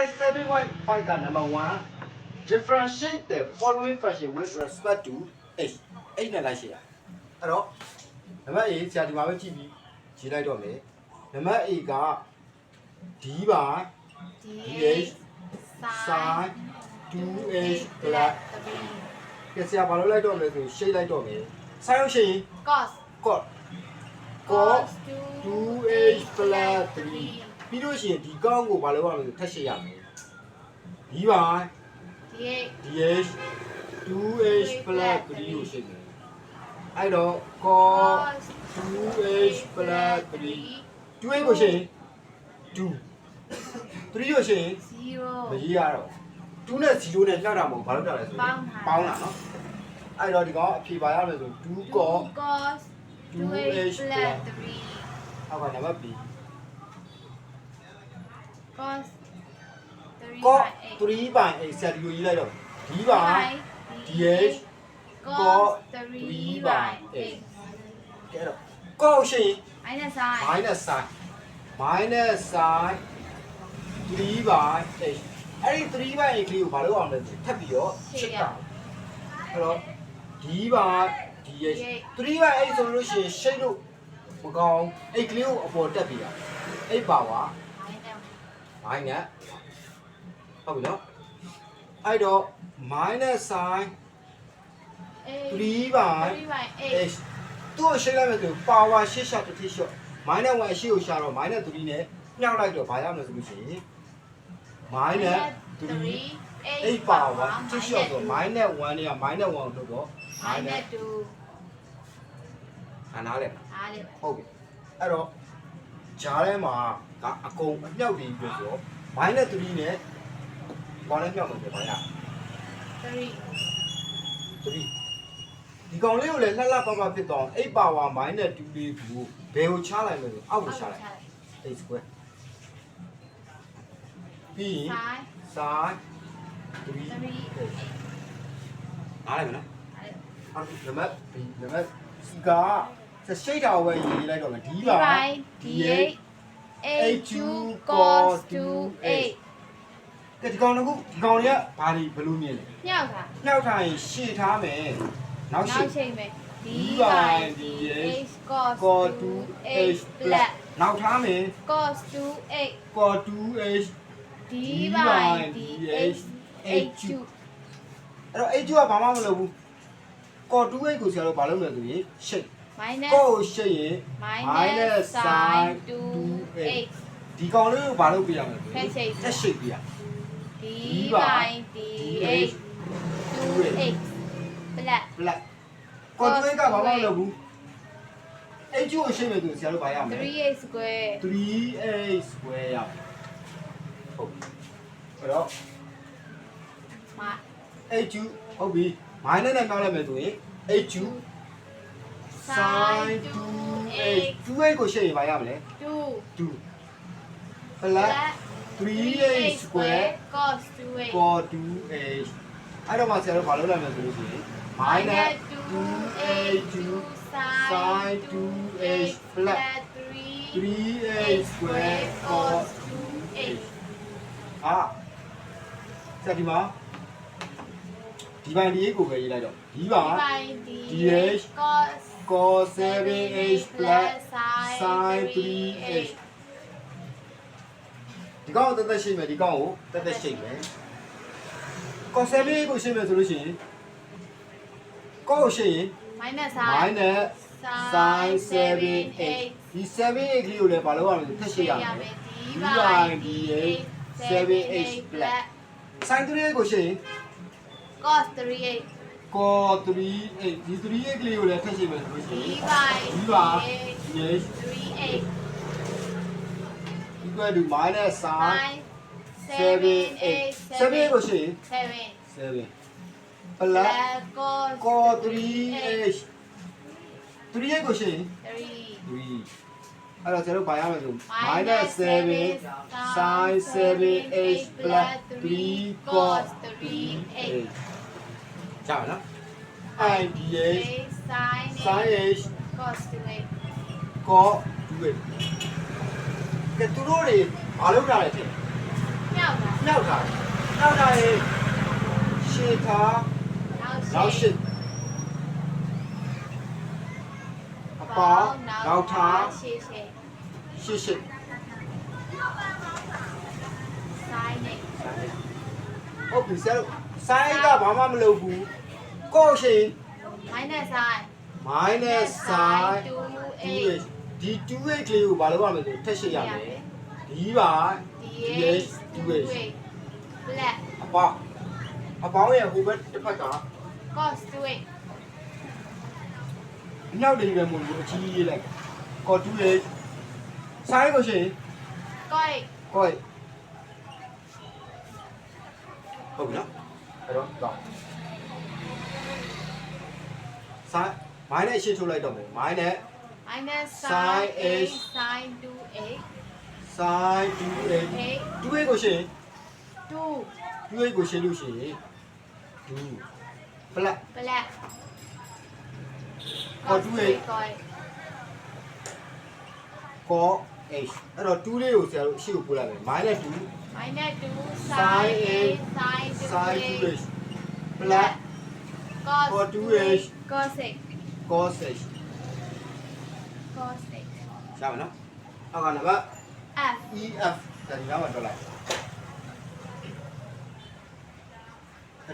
exercise 7.5 က number 1 differentiate the following fraction with respect to h h နဲ့လိုက်ရှိရအဲ့တော့နံပါတ် A ဆရာဒီမှာပဲကြည့်ပြီးရေးလိုက်တော့မယ်နံပါတ် A က d by dh sin 2h plus ကဲဆရာဘာလို့လိုက်တော့မလဲဆိုရှင်းလိုက်တော့မယ်ဆိုင်လို့ရှိရင် cos cos cos 2h plus 3 ပြီးလို့ရှိရင်ဒီကောင်းကိုဘာလို့ရမလဲဆိုထပ်ရှင်းရမယ် d by dh dh 2h plus 3ကိုရှင်းမယ်အဲ့တော့ cos 2h plus 3 2h ကိုရှင်း2 3ကိုရှင်းမ0ရေးရတော့2နဲ့0နဲ့လောက်တာမဟုတ်ဘာလို့တောက်လဲဆိုရင်ပေါင်းတာနော်အဲ့တော့ဒီကောင်အဖြေပါရမယ်ဆို2 cos cos 2h plus 3ဟောကနံပါတ် B cos 3 cos 3 3 by 8ဆက်ဒီလိုရေးလိုက်တော့ d by dh cos 3 by 8ကဲတော့ cos ရှင်း minus sin minus sin minus sin 3 by 8အဲ့ဒီ3 by 8ကလေးကိုဘာလို့အောင်လဲဆိုထပ်ပြီးတော့ချစ်တာအဲ့တော့ d by dh 3 by 8ဆိုလို့ရှိရင်ရှိတ်လို့မကောင်းအဲ့ကလေးကိုအပေါ်တက်ပြီးတာအဲ့ပါဝါ minus မိုင်းနဲ့ဟုတ်ပြီနော်အဲ့တော့ minus sin 3 by 3 by 8သူ့ကိုရှင်းလိုက်မယ်ဆိုပါဝါရှစ်ရှတစ်ထိရှော့ minus 1အရှိကိုရှာတော့ minus 3နဲ့ညှောက်လိုက်တော့ဘာရမလဲဆိုလို့ရှိရင် minus 3 8ပါဝါထိရှော့ဆို minus 1နဲ့က minus 1ကိုထုတ်တော့ minus 2အနားလဲအားလေဟုတ်ပြီအဲ့တော့ဂျားထဲမှာ ဒါအကုန်အမြောက်တွေပြီးဆိုတော့ဘိုင်းနဲ့3နဲ့ဘာနဲ့မြောက်လို့ပြောပါရ3 3ဒီကောင်လေးကိုလည်းလှလှပပဖြစ်တော့8 power ဘိုင်းနဲ့2လေးကိုဘယ်ကိုချလိုက်မလဲအောက်ကိုချလိုက်8 square ပြီးရင်5 3 3အားလိုက်မလားအားလိုက်နံပါတ်နံပါတ်စီကစရှိတ်တာဝယ်ရေးလိုက်တော့မယ်ဒီပါဒီ8 8 2 cos 2 8ကဲဒီကောင်တစ်ခုဒီကောင်တွေကဘာတွေဘယ်လိုမြင်လဲညောက်တာနှောက်ထားရင်ရှေ့ထားမယ်နောက်ရှေ့ နောက်ချိန်ပဲ d by dx cos cos 2 2h h plus နောက်ထားမယ် cos 2 8 cos 2h d by dx 8 h အဲ့တော့ h ကဘာမှမလုပ်ဘူး cos 2h ကိုဆရာတို့ဘာလုပ်မလဲဆိုရင် shape minus cos ကို shape ရင် minus sin 2 ဒီကောင်လေးကိုဘာလုပ်ပြရမလဲဖက်ရှိတ်တက်ရှိတ်ပြရ d by dh 2 h plus black cos 2h ကဘာမှမလုပ်ဘူး h ကိုရှေ့မယ်ဆိုဆရာတို့ဘာရမလဲ 3h square 3h square ရမယ်ဟုတ်ပြီအဲ့တော့ ma h ဟုတ်ပြီ minus နဲ့ပြောင်းလိုက်မယ်ဆိုရင် h sin 2h 2h ကိုရှေ့ရင်ဘာရမလဲ2 2 plus 3h square cos 2h cos 2h အဲ့တော့မှဆရာတို့ဘာလုပ်လိုက်မလဲဆိုလို့ရှိရင် minus 2h sin 2h plus 3h square cos 2h အာဆရာဒီမှာဒီပိုင်းဒီကိုပဲရေးလိုက်တော့ဒီပါ dh cos cos 7h plus sin 3h ဒီကောင်ကိုတက်တက်ရှိမယ်ဒီကောင်ကိုတက်တက်ရှိမယ် cos 7h ကိုရှိမယ်ဆိုလို့ရှိရင် cos ကိုရှိရင် minus minus sin 7h ဒီ 7h ကလေးကိုလည်းဘာလုပ်ရမလဲထပ်ရှိရမယ် d by dh 7h plus sin 3h ကိုရှိရင် cos 3h cos 3h ဒီ 3h ကလေးကိုလည်းထပ်ရှိမယ်ဆိုလို့ရှိ d ရင် by d by dh dh 3h equal to minus sin sin 7h 7h ကိုရှိရင် 7 7 plus plus cos cos 3h 3h ကိုရှိရင် 3 3အဲ့တော့ကျွန်တော်ဘာရမလဲဆို minus 7 sin 7h plus 3 cos 3h ကြာပါနော် i dh sin sin h cos 2h cos 2h ကဲသူတို့တွေဘာလုပ်တာလဲတဲ့မြောက်တာမြောက်ထားမြောက်ထားရင်ရှေ့ထားနောက်နောက်ရှေ့အပေါင်းနောက်ထားရှေ့ရှေ့ရှေ့ရှေ့ဆိုင်နေဟုတ်ပြီဆရာတို့ဆိုင်းကဘာမှမလုပ်ဘူး ကော့ရှင် minus sign minus sin 2h ဒီ 2h လေးကိုဘာလုပ်ရမလဲဆိုထက်ရှိရမယ်ဒီပါ dh 2h black အပေါင်းအပေါင်းရဲ့ဟိုဘက်တစ်ဖက်က cos 2h မြောက်လေးပဲမဟုတ်ဘူးအကြီးကြီးလိုက်ကော်2 h ဆိုင်းကိုရှင် coi ကိုယ်ဟုတ်ပြီနော်အဲ့တော့ တော့ဆိုင်းမိုင်းနဲ့ရှေ့ထုတ်လိုက်တော့မယ်မိုင်းနဲ့ minus Sin sin h h sin 2h ဆိုင်း 2h h 2h ကိုရှင် 2 2h ကိုရှင်းလို့ရှိရင်2 flat black Cos 2h coi cos h အဲ့တော့2လေးကိုဆရာတို့ရှေ့ကိုပို့လိုက်မယ်မိုင်းနဲ့2 minus 2 Sin sin h h sin sin 2h 2h flat cos Cos 2h cos h cos h cos h ရှာမယ်နော်အောက်ကနံပါတ် f EF ဒါဒီမှာတော့လိုက်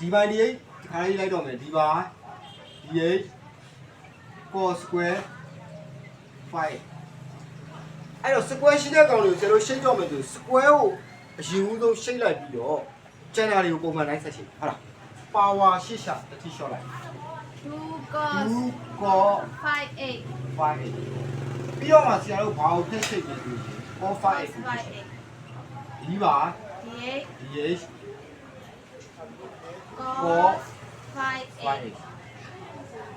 ဒီပိုင်းဒီခါလေးလိုက်တော့မယ်ဒီပိုင်း DH cos square 5အဲ့တော့ square ရှိတဲ့ကောင်တွေကိုကျွန်တော်ရှင်းတော့မယ်ဆို square ကိုအရင်ဦးဆုံးရှင်းလိုက်ပြီးတော့ကျန်တာတွေကိုပုံမှန်တိုင်းဆက်ရှင်းဟုတ်လား পাওয়া সীসা কি সরা টু ক five eight five eight প্রিয় মাসি আর ভাও থেকে গেছে ও ফাইভ এইট দিবা দিয়েশ দিয়েশ ক ফাইভ এইট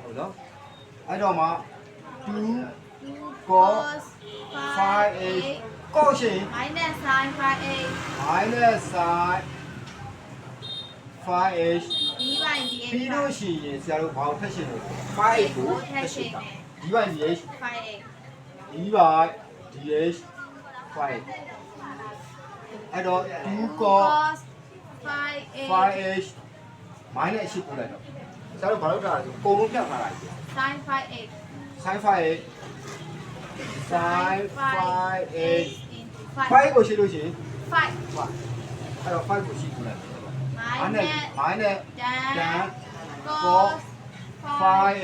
হলো အဲ့တော့မှ two cos phi a cos ရှင် minus sin phi a minus sin phi a 5DH ပြီးလို့ရှိရင်ဆရာတို့ဘာကိုထက်ရှင်လို့ 5H ကိုထက်ရှင်တာဒီပိုင်း DH 5H ဒီပိုင်း DH 5H အဲ့တော့ 2cos 5H 5H မိုင်းနဲ့အရှိပို့လိုက်တော့ဆရာတို့ဘာလုပ်တာလဲဆိုအကုန်လုံးပြတ်ထားတာကြီး sin 5H sin 5H sin 5H 5ကိုရှိလို့ရှိရင်5 5အဲ့တော့5ကိုရှိပို့လိုက် တော့အားနဲ့ minus မိုင်းနဲ့ dan Dan cos 5h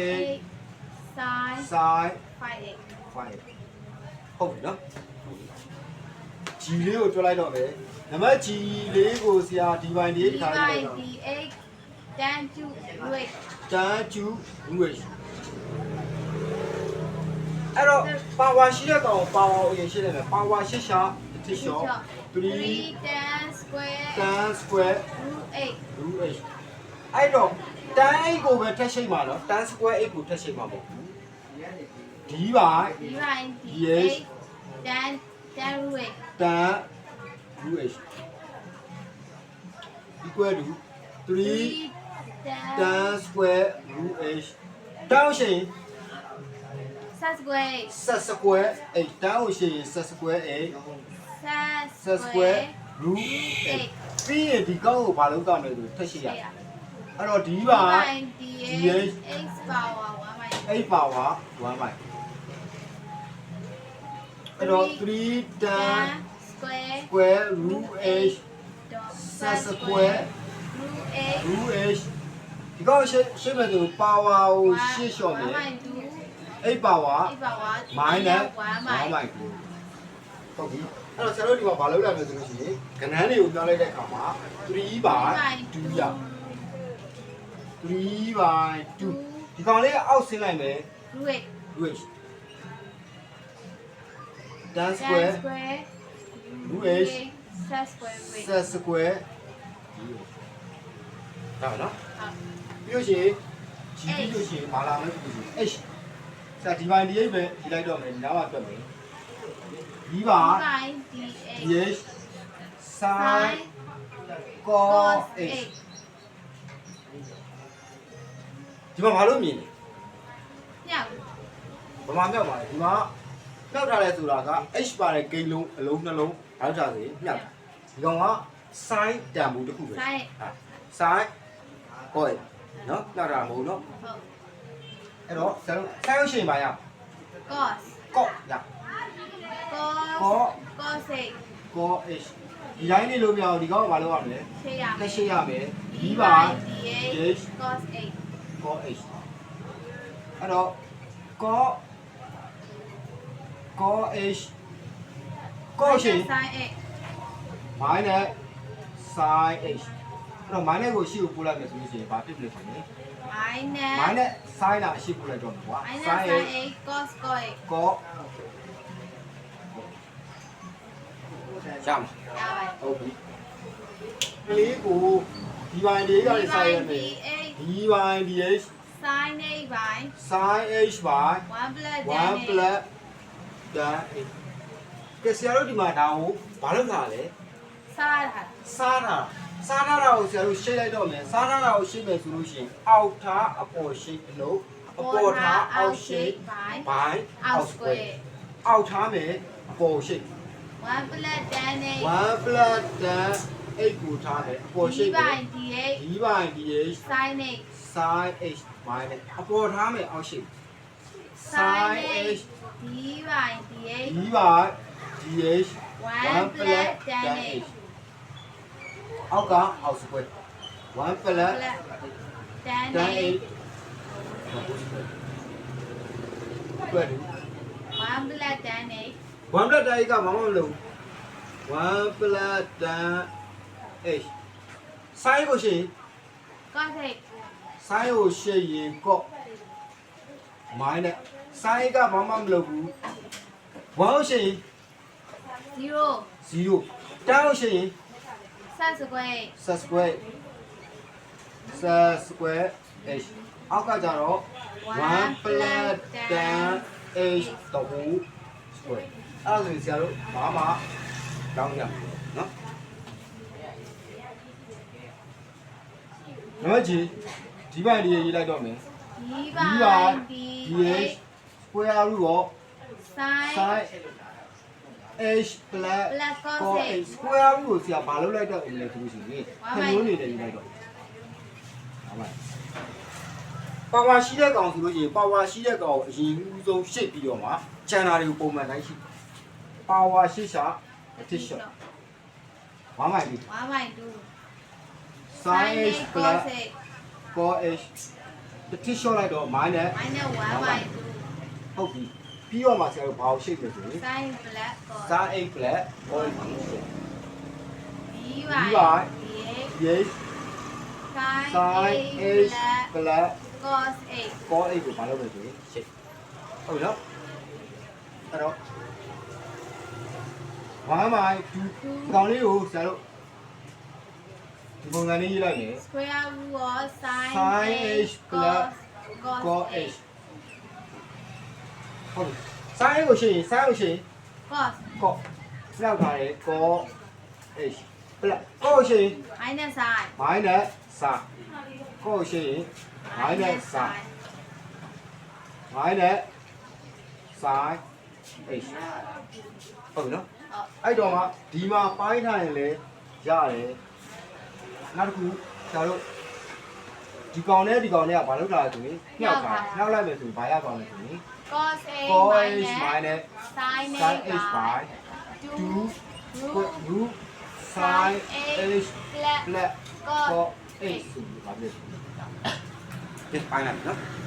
sin sin 5h 5ဟုတ်ပြီနော်ဂျီလေးကိုတွက်လိုက်တော့မယ်နံပါတ်ဂျီလေးကိုဆရာဒီပိုင်းလေး d ထား by လိုက်တော့ dh dan to weight တန်းကျူလူဝေး အဲ့တော့ပါဝါရှိတဲ့ကောင်ပါဝါကိုရင်ရှင်းလိုက်မယ်ပါဝါရှစ်ရှာတစ်ရှော့3 3 dan square တန်း square root 8လူဝေးအဲ့တော့တန်းအိတ်ကိုပဲထက်ရှိမှာနော်တန်း square အိတ်ကိုထက်ရှိမှာပေါ့ဒီပါ d by Yes. dh dan dan root 8တန်းလူဝေး equal to 3 3 dan တန်း square လူဝေးတောင်းရှင် set square ဆက်စကွဲအိတ်တောင်းရှင်ဆက်စကွဲအိတ် set set square root 8ပြီးရင်ဒီကောက်ကိုဘာလုပ်ကြမလဲဆိုထက်ရှိရအဲ့တော့ဒီပါ d by dh x power 1 by 8 power 1 by အဲ့တော့3 tan square square root h dot set square root 8 root h ဒီကောက်ရှင်းရှင်းမယ်ဆို power ကိုရှင်းလျှော့မယ်1 by 2 8 power x power minus 1 1 by by 2ဟုတ်ပြီအဲ့တော့ဆရာတို့ဒီမှာဘာလုပ်လိုက်မလဲဆိုလို့ရှိရင်ကဏ္ဍတွေကိုပြောင်းလိုက်တဲ့အခါမှာ3 by 2ရ3 by 2ဒီကောင်လေးအောက်ဆင်းလိုက်မယ် root 8 root h tan tan square square root h set square root set square ဒါပဲနော်ဟုတ်ပြီးလို့ရှိရင် g ပြီးလို့ရှိရင်ဘာလာမလဲပြီးလို့ရှိရင် h ဆရာဒီပိုင်းဒီ h ပဲဒီလိုက်တော့မယ်ဒီနားမှာတွက်မယ်ဒီပါ d by dh dh sin cos cos h 8ဒီမှာဘာလို့မြင်လဲညောက်ဗမာမြောက်ပါလေဒီမှာမြောက်ထားလဲဆိုတာက h ပါတဲ့ဂိမ်းလုံးအလုံးနှလုံးနောက်ကြစေမြောက်ဒီကောင်က sin တန်ဖိုးတစ်ခုပဲ sin ဟာ sin cos နော်လောက်တာမဟုတ်နော်ဟုတ် အဲ့တော့ဆရာတို့ sin ရုပ်ရှင်ပါရ cos cos ရ cos cos cos 8 cos h ဒီတိုင်းနေလို့မရအောင်ဒီကောင်ကမလုပ်ရမလဲရှေ့ရမလက်ယ်ရှိရမယ် d d by ပါ dx cos 8 cos h အဲ့တော့ cos cos h cos ရှင် sin 8 minus sin h အဲ့တော့ minus ကိုရှေ့ကိုပို့လိုက်မယ်ဆိုလို့ရှိရင်ဘာဖြစ်လဲဆိုရင် minus minus sin တာအရှိပို့လိုက်တော့မှာကွာ minus sin sin h 8 cos cos 8 cos ရမှာ ရပါတယ် ဟုတ်ပြီကလေးကိုဒီပိုင်းလေးကနေဆိုင်ရမယ် 8 d by dh sin 8 by sin h by 1 plus 1 plus dan h ကဲဆရာတို့ဒီမှာဒါကိုဘာလုပ်တာလဲ စားတာ စားတာ စားတာကိုဆရာတို့ရှင်းလိုက်တော့မယ်စားတာကိုရှင်းမယ်ဆိုလို့ရှိရင်အောက်ထားအပေါ်ရှိအလုံးအပေါ်ထားအောက်ရှိ by ဘိုင်း out square အောက်ထားမယ်အပေါ်ရှိ 1 plus tan 1 plus dan 8ကိုထားမယ်အပေါ်8ရှိ d ပဲ by dx d by dh sin 8 sin h minus အပေါ်ထားမယ်အောက်ရှိ sin sin h d by dx d by dh 1 plus tan 8 အောက်ကအောက်စကွဲ1 plus plus tan dan 8 8တွေ့တယ်1 plus tan 8 1 plus dan 8ကဘာမှမလုပ်1 plus dan h sin ကိုရှိရင် cos 8 sin ကိုရှိရင် cos minus sin ကဘာမှမလုပ်ဘူး1ကိုရှိရင်0 0 tan ကိုရှိရင် sin square set square set square h အောက်ကကြတော့1 plus tan h တဟူ square အဲ့ဒါဆိုရင်ဆရာတို့ဘာမှတောင်းရမယ်နော်နံပါတ်ကြီးဒီဘက်ဒီရေးလိုက်တော့မယ် d d by by dx dh square root of sin sin h plus plus cos cos 8 h square root ကိုဆရာဘာလုပ်လိုက်တော့ဦးလဲသူလို့ရှိရင်ခဏလေးနေတယ်ရေးလိုက်တော့ဟုတ်ပါပါဝါရှိတဲ့ကောင်ဆိုလို့ရှိရင်ပါဝါရှိတဲ့ကောင်ကိုအရင်ဦးဆုံးရှစ်ပြီးတော့မှချန်နာတွေကိုပုံမှန်တိုင်းရှိပါဝါရှိရှာအတစ်ရှော့ဘာမှမဖြစ်1 by 2 sin sin h 8 plus cos 8 cos h တစ်တစ်ရှော့လိုက်တော့ minus minus 1 by ဟုတ်ပြီ ပြီးတော့မှဆရာတို့ဘာကိုရှိမယ်ဆိုရင်2 sin plus cos sin h plus cos h d by by dx yes sin sin 8 h plus plus cos 8 cos 8ကိုဘာလုပ်လဲဆိုရင်ရှစ်ဟုတ်ပြီနော်အဲ့တော့1 by 2ဒီကောင်လေးကိုဆရာတို့ဒီပုံစံလေးရေးလိုက်မယ် square root of sin sin h h plus cos cos cos h ဟုတ်ပြီ sin h ကိုရှင်းရင် sin ကိုရှင်းရင် cos cos လောက်ထားတယ် cos h plus cos ကိုရှင်းရင် minus sin minus sin cos ကိုရှင်းရင် minus sin minus sin h ဟုတ်ပြီနော်ဟုတ်အဲ့တော့မှဒီမှာပိုင်းထားရင်လည်းရတယ်နောက်တစ်ခုကျတို့ဒီကောင်နဲ့ဒီကောင်နဲ့ကဘာလုပ်တာလဲဆိုရင်နှောက်တာနှောက်လိုက်မယ်ဆိုရင်ဘာရကောင်လဲဆိုရင် cos 8 cos h minus minus sin sin h 8 by by 2 root root sin sin h h plus plus cos cos h ဆိုပြီးဘာဖြစ်လဲဒီပိုင်းလိုက်နော်